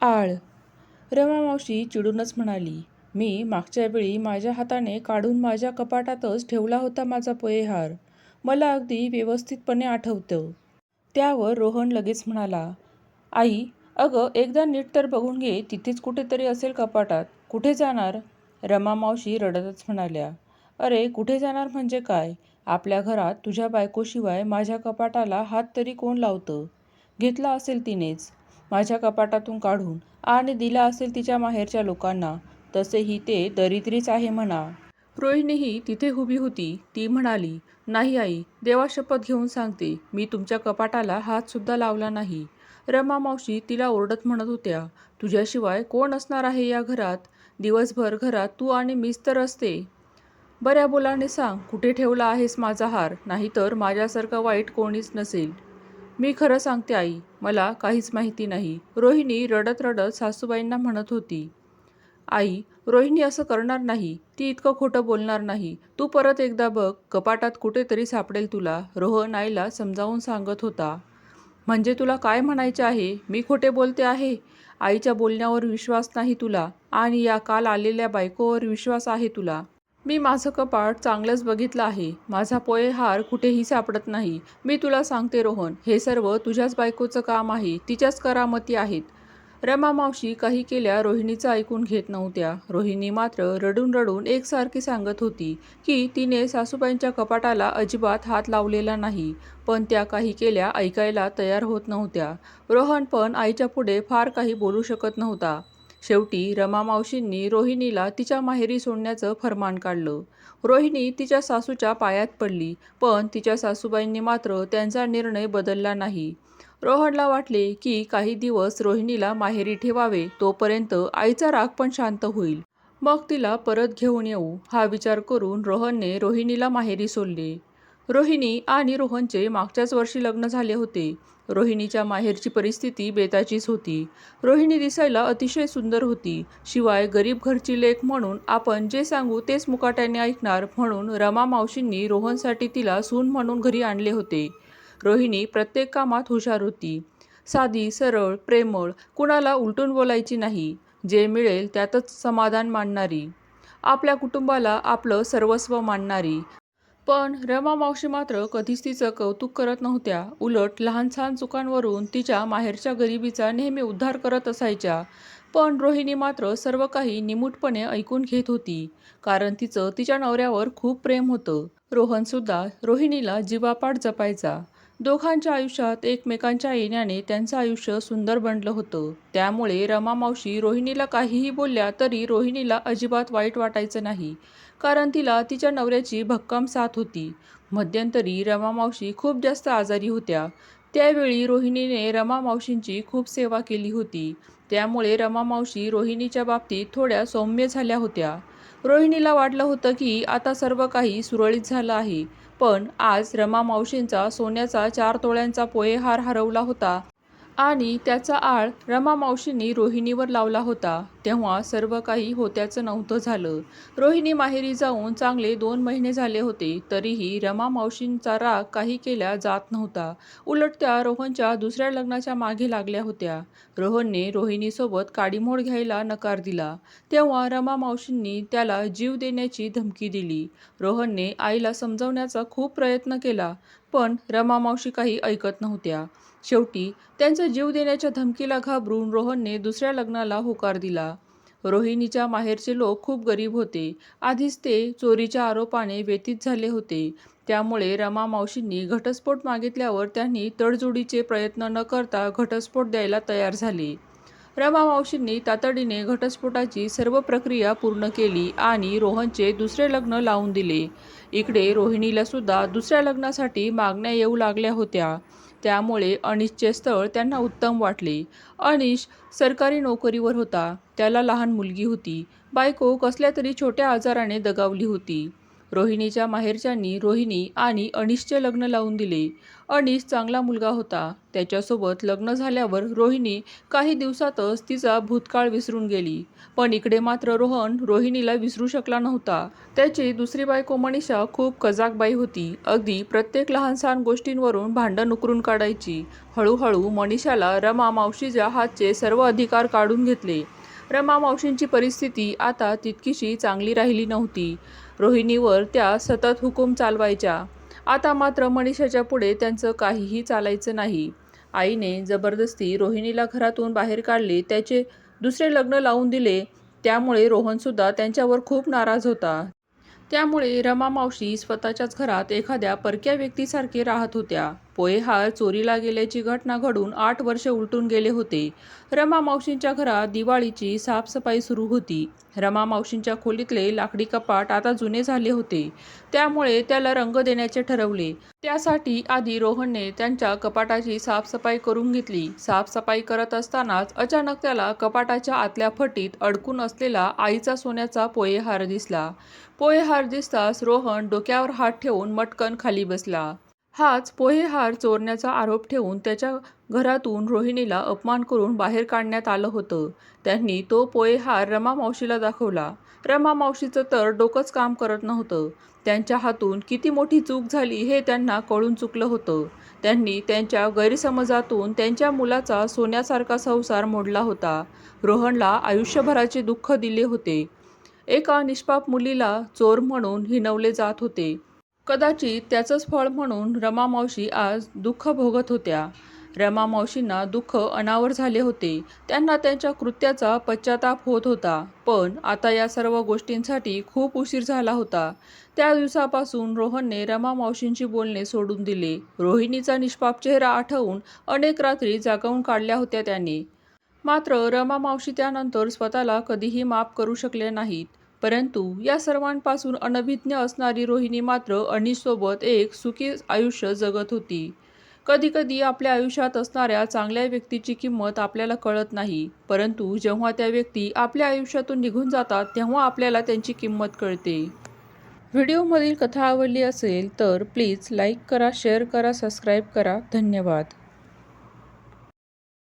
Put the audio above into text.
आळ. रमा मावशी चिडूनच म्हणाली मी मागच्या वेळी माझ्या हाताने काढून माझ्या कपाटातच ठेवला होता माझा पोहेहार मला अगदी व्यवस्थितपणे आठवतं. त्यावर रोहन लगेच म्हणाला आई अगं एकदा नीट तर बघून घे तिथेच कुठेतरी असेल कपाटात. कुठे जाणार? रमा मावशी रडतच म्हणाल्या अरे कुठे जाणार म्हणजे काय? आपल्या घरात तुझ्या बायकोशिवाय माझ्या कपाटाला हात तरी कोण लावतं? घेतला असेल तिनेच. माझ्या कपाटातून काढून आणि दिला असेल तिच्या माहेरच्या लोकांना. तसेही ते दरिद्रीच आहे म्हणा. रोहिणीही तिथे उभी होती. ती म्हणाली नाही आई देवा शपथ घेऊन सांगते. मी तुमच्या कपाटाला हातसुद्धा लावला नाही. रमा मावशी तिला ओरडत म्हणत होत्या तुझ्याशिवाय कोण असणार आहे या घरात? दिवसभर घरात तू आणि मीच तर असते. बऱ्या बोलाने सांग कुठे ठेवला आहेस माझा हार? नाहीतर माझ्यासारखं वाईट कोणीच नसेल. मी खरं सांगते आई. मला काहीच माहिती नाही. रोहिणी रडत रडत सासूबाईंना म्हणत होती. आई रोहिणी असं करणार नाही. ती इतकं खोटं बोलणार नाही. तू परत एकदा बघ कपाटात कुठेतरी सापडेल तुला रोहन आईला समजावून सांगत होता. म्हणजे तुला काय म्हणायचे आहे? मी खोटे बोलते आहे? आईच्या बोलण्यावर विश्वास नाही तुला. आणि या काल आलेल्या बायकोवर विश्वास आहे तुला. मी माझं कपाट चांगलंच बघितलं आहे. माझा पोहे हार कुठेही सापडत नाही. मी तुला सांगते रोहन हे सर्व तुझ्याच बायकोचं काम आहे. तिच्याच करामती आहेत. रमा मावशी काही केल्या रोहिणीचं ऐकून घेत नव्हत्या. रोहिणी मात्र रडून रडून एकसारखी सांगत होती की तिने सासूबाईंच्या कपाटाला अजिबात हात लावलेला नाही पण त्या काही केल्या ऐकायला तयार होत नव्हत्या. रोहन पण आईच्या पुढे फार काही बोलू शकत नव्हता. शेवटी रमा मावशींनी रोहिणीला तिच्या माहेरी सोडण्याचं फरमान काढलं. रोहिणी तिच्या सासूच्या पायात पडली पण तिच्या सासूबाईंनी मात्र त्यांचा निर्णय बदलला नाही. रोहनला वाटले की काही दिवस रोहिणीला माहेरी ठेवावे तोपर्यंत आईचा राग पण शांत होईल. मग तिला परत घेऊन येऊ हा विचार करून रोहनने रोहिणीला माहेरी सोडले. रोहिणी आणि रोहनचे मागच्याच वर्षी लग्न झाले होते. रोहिणीच्या माहेरची परिस्थिती बेताचीच होती. रोहिणी दिसायला अतिशय सुंदर होती. शिवाय गरीब घरची लेख म्हणून आपण जे सांगू तेच मुकाट्याने ऐकणार म्हणून रमा मावशींनी रोहनसाठी तिला सून म्हणून घरी आणले होते. रोहिणी प्रत्येक कामात हुशार होती. साधी सरळ प्रेमळ कुणाला उलटून बोलायची नाही. जे मिळेल त्यातच समाधान मानणारी आपल्या कुटुंबाला आपलं सर्वस्व मानणारी पण रमा मावशी मात्र कधीच तिचं कौतुक करत नव्हत्या. उलट लहान सहान चुकांवरून तिच्या माहेरच्या गरिबीचा नेहमी उद्धार करत असायच्या. पण रोहिणी मात्र सर्व काही निमूटपणे ऐकून घेत होती कारण तिचं तिच्या नवऱ्यावर खूप प्रेम होतं. रोहनसुद्धा रोहिणीला जीवापाड जपायचा. दोघांच्या आयुष्यात एकमेकांच्या येण्याने त्यांचं आयुष्य सुंदर बनलं होतं. त्यामुळे रमा मावशी रोहिणीला काहीही बोलल्या तरी रोहिणीला अजिबात वाईट वाटायचं नाही. कारण तिला तिच्या नवऱ्याची भक्कम साथ होती. मध्यंतरी रमा मावशी खूप जास्त आजारी होत्या. त्यावेळी रोहिणीने रमा मावशींची खूप सेवा केली होती. त्यामुळे रमा मावशी रोहिणीच्या बाबतीत थोड्या सौम्य झाल्या होत्या. रोहिणीला वाटलं होतं की आता सर्व काही सुरळीत झालं आहे. पण आज रमा मावशींचा सोन्याचा चार तोळ्यांचा पोहेहार हरवला होता. आणि त्याचा आळ रमा मावशींनी रोहिणीवर लावला होता. तेव्हा सर्व काही होत्याचं नव्हतं झालं. रोहिणी माहेरी जाऊन चांगले दोन महिने झाले होते तरीही रमा मावशींचा राग काही केल्या जात नव्हता. उलट त्या रोहनच्या दुसऱ्या लग्नाच्या मागे लागल्या होत्या. रोहनने रोहिणीसोबत काडीमोड घ्यायला नकार दिला. तेव्हा रमा मावशींनी त्याला जीव देण्याची धमकी दिली. रोहनने आईला समजवण्याचा खूप प्रयत्न केला पण रमा मावशी काही ऐकत नव्हत्या. शेवटी त्यांचा जीव देण्याच्या धमकीला घाबरून रोहनने दुसऱ्या लग्नाला होकार दिला. रोहिणीच्या माहेरचे लोक खूप गरीब होते. आधीच ते चोरीच्या आरोपाने व्यतीत झाले होते. त्यामुळे रमा मावशींनी घटस्फोट मागितल्यावर त्यांनी तडजोडीचे प्रयत्न न करता घटस्फोट द्यायला तयार झाले. रमा मावशींनी तातडीने घटस्फोटाची सर्व प्रक्रिया पूर्ण केली आणि रोहनचे दुसरे लग्न लावून दिले. इकडे रोहिणीला सुद्धा दुसऱ्या लग्नासाठी मागण्या येऊ लागल्या होत्या. त्यामुळे अनिशचे स्थळ त्यांना उत्तम वाटले. अनिश सरकारी नोकरीवर होता. त्याला लहान मुलगी होती. बायको कसल्या तरी छोट्या आजाराने दगावली होती. रोहिणीच्या माहेरच्यांनी रोहिणी आणि अनिशचे लग्न लावून दिले. अनिश चांगला मुलगा होता. त्याच्यासोबत लग्न झाल्यावर रोहिणी काही दिवसातच तिचा भूतकाळ विसरून गेली. पण इकडे मात्र रोहन रोहिणीला विसरू शकला नव्हता. त्याची दुसरी बायको मनीषा खूप कजाक बाई होती. अगदी प्रत्येक लहानसहान गोष्टींवरून भांडण उकरून काढायची. हळूहळू मनीषाला रमा मावशीच्या हातचे सर्व अधिकार काढून घेतले. रमा मावशींची परिस्थिती आता तितकीशी चांगली राहिली नव्हती. रोहिणीवर त्या सतत हुकूम चालवायच्या. आता मात्र मनीषाच्या पुढे त्यांचं काहीही चालायचं नाही. आईने जबरदस्ती रोहिणीला घरातून बाहेर काढले त्याचे दुसरे लग्न लावून दिले त्यामुळे रोहनसुद्धा त्यांच्यावर खूप नाराज होता. त्यामुळे रमा मावशी स्वतःच्याच घरात एखाद्या परक्या व्यक्तीसारखे राहत होत्या. पोहेहार चोरीला गेल्याची घटना घडून आठ वर्ष उलटून गेले होते. रमा मावशींच्या घरात दिवाळीची साफसफाई सुरू होती. रमा मावशींच्या खोलीतले लाकडी कपाट आता जुने झाले होते. त्यामुळे त्याला रंग देण्याचे ठरवले. त्यासाठी आधी रोहनने त्यांच्या कपाटाची साफसफाई करून घेतली. साफसफाई करत असतानाच अचानक त्याला कपाटाच्या आतल्या फटीत अडकून असलेला आईचा सोन्याचा पोहेहार दिसला. पोहेहार दिसताच रोहन डोक्यावर हात ठेवून मटकन खाली बसला. हाच पोहेहार चोरण्याचा आरोप ठेवून त्याच्या घरातून रोहिणीला अपमान करून बाहेर काढण्यात आलं होतं. त्यांनी तो पोहेहार रमा मावशीला दाखवला. रमा मावशीचं तर डोकंच काम करत नव्हतं. त्यांच्या हातून किती मोठी चूक झाली हे त्यांना कळून चुकलं होतं. त्यांनी त्यांच्या गैरसमजातून त्यांच्या मुलाचा सोन्यासारखा संसार मोडला होता. रोहनला आयुष्यभराचे दुःख दिले होते. एका निष्पाप मुलीला चोर म्हणून हिनवले जात होते. कदाचित त्याचंच फळ म्हणून रमा मावशी आज दुःख भोगत होत्या. रमा मावशींना दुःख अनावर झाले होते. त्यांना त्यांच्या कृत्याचा पश्चाताप होत होता. पण आता या सर्व गोष्टींसाठी खूप उशीर झाला होता. त्या दिवसापासून रोहनने रमा मावशींशी बोलणे सोडून दिले. रोहिणीचा निष्पाप चेहरा आठवून अनेक रात्री जागवून काढल्या होत्या त्याने. मात्र रमा मावशी त्यानंतर स्वतःला कधीही माफ करू शकले नाहीत. परंतु या सर्वांपासून अनभिज्ञ असणारी रोहिणी मात्र अनिशसोबत एक सुखी आयुष्य जगत होती. कधीकधी आपल्या आयुष्यात असणाऱ्या चांगल्या व्यक्तीची किंमत आपल्याला कळत नाही परंतु जेव्हा त्या व्यक्ती आपल्या आयुष्यातून निघून जातात तेव्हा आपल्याला त्यांची किंमत कळते. व्हिडिओमधील कथा आवडली असेल तर प्लीज लाईक करा शेअर करा सबस्क्राईब करा. धन्यवाद.